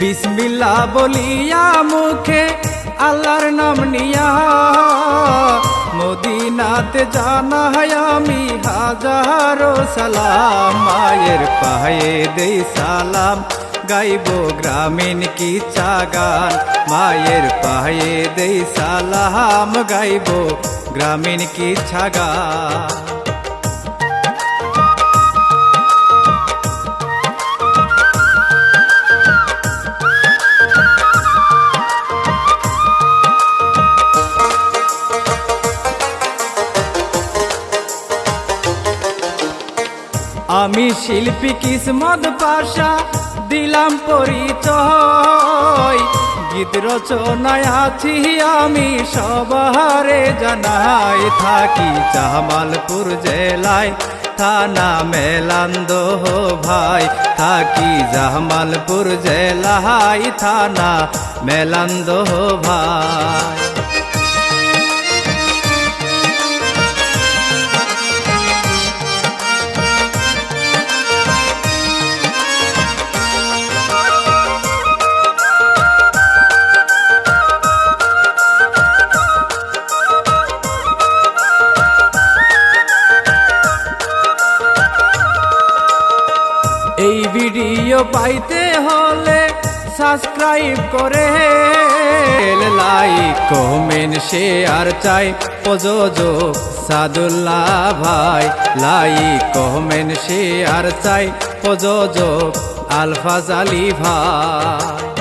বিসমিল্লা বলিয়া মুখে আল্লাহর নাম নিয়া, মদিনাতে জানা আমি হাজারো সালাম, মায়ের পায়ে দেই সালাম, গাইব গ্রামীণ কি গান মায়ের পায়ে দেই সালাম, গাইব গ্রামীণ কি গান আমি শিল্পী কিসমত পাশা, দিলাম পরিচয়। গীত রচনায় আছি আমি সবারে জানাই থাকি জামালপুর জেলায়। থানা মেলান্দ ভাই, থাকি জামালপুর জেলায়। থানা মেলান্দ ভাই। এই ভিডিও পাইতে হলে সাবস্ক্রাইব করে। লাইক, কমেন্ট, শেয়ার চাই। প্রযোজক সাদুল্লাহ ভাই। লাইক, কমেন্ট, শেয়ার চাই। প্রযোজক আলফাজ আলী ভাই।